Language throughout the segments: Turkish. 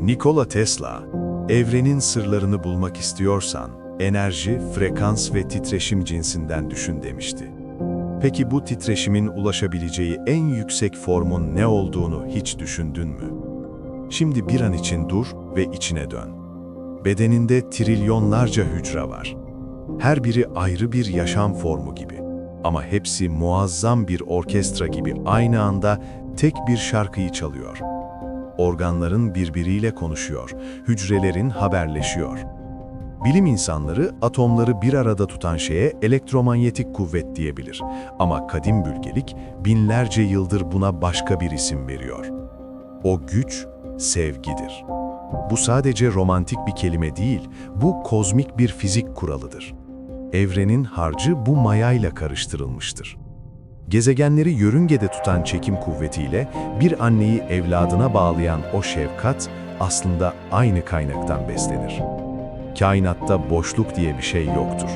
Nikola Tesla, evrenin sırlarını bulmak istiyorsan, enerji, frekans ve titreşim cinsinden düşün demişti. Peki bu titreşimin ulaşabileceği en yüksek formun ne olduğunu hiç düşündün mü? Şimdi bir an için dur ve içine dön. Bedeninde trilyonlarca hücre var. Her biri ayrı bir yaşam formu gibi. Ama hepsi muazzam bir orkestra gibi aynı anda tek bir şarkıyı çalıyor. Organların birbiriyle konuşuyor, hücrelerin haberleşiyor. Bilim insanları atomları bir arada tutan şeye elektromanyetik kuvvet diyebilir. Ama kadim bülgelik binlerce yıldır buna başka bir isim veriyor. O güç sevgidir. Bu sadece romantik bir kelime değil, bu kozmik bir fizik kuralıdır. Evrenin harcı bu mayayla karıştırılmıştır. Gezegenleri yörüngede tutan çekim kuvvetiyle bir anneyi evladına bağlayan o şefkat aslında aynı kaynaktan beslenir. Kainatta boşluk diye bir şey yoktur.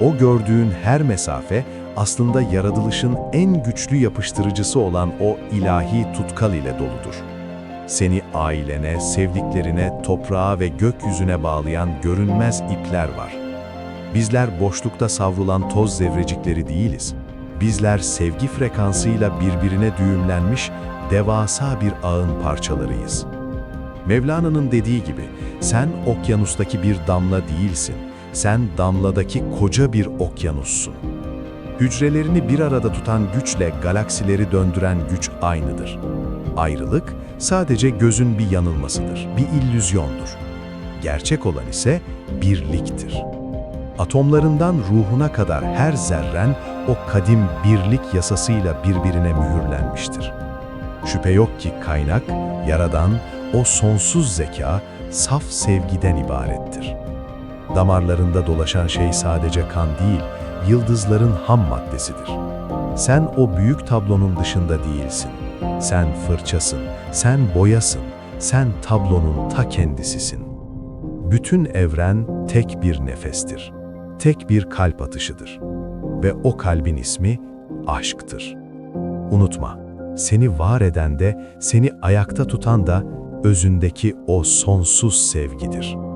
O gördüğün her mesafe aslında yaratılışın en güçlü yapıştırıcısı olan o ilahi tutkal ile doludur. Seni ailene, sevdiklerine, toprağa ve gökyüzüne bağlayan görünmez ipler var. Bizler boşlukta savrulan toz zerrecikleri değiliz. Bizler sevgi frekansıyla birbirine düğümlenmiş devasa bir ağın parçalarıyız. Mevlana'nın dediği gibi, sen okyanustaki bir damla değilsin, sen damladaki koca bir okyanussun. Hücrelerini bir arada tutan güçle galaksileri döndüren güç aynıdır. Ayrılık sadece gözün bir yanılmasıdır, bir illüzyondur. Gerçek olan ise birliktir. Atomlarından ruhuna kadar her zerren o kadim birlik yasasıyla birbirine mühürlenmiştir. Şüphe yok ki kaynak, yaradan, o sonsuz zeka, saf sevgiden ibarettir. Damarlarında dolaşan şey sadece kan değil, yıldızların ham maddesidir. Sen o büyük tablonun dışında değilsin. Sen fırçasın, sen boyasın, sen tablonun ta kendisisin. Bütün evren tek bir nefestir. Tek bir kalp atışıdır. Ve o kalbin ismi aşktır. Unutma, seni var eden de, seni ayakta tutan da özündeki o sonsuz sevgidir.''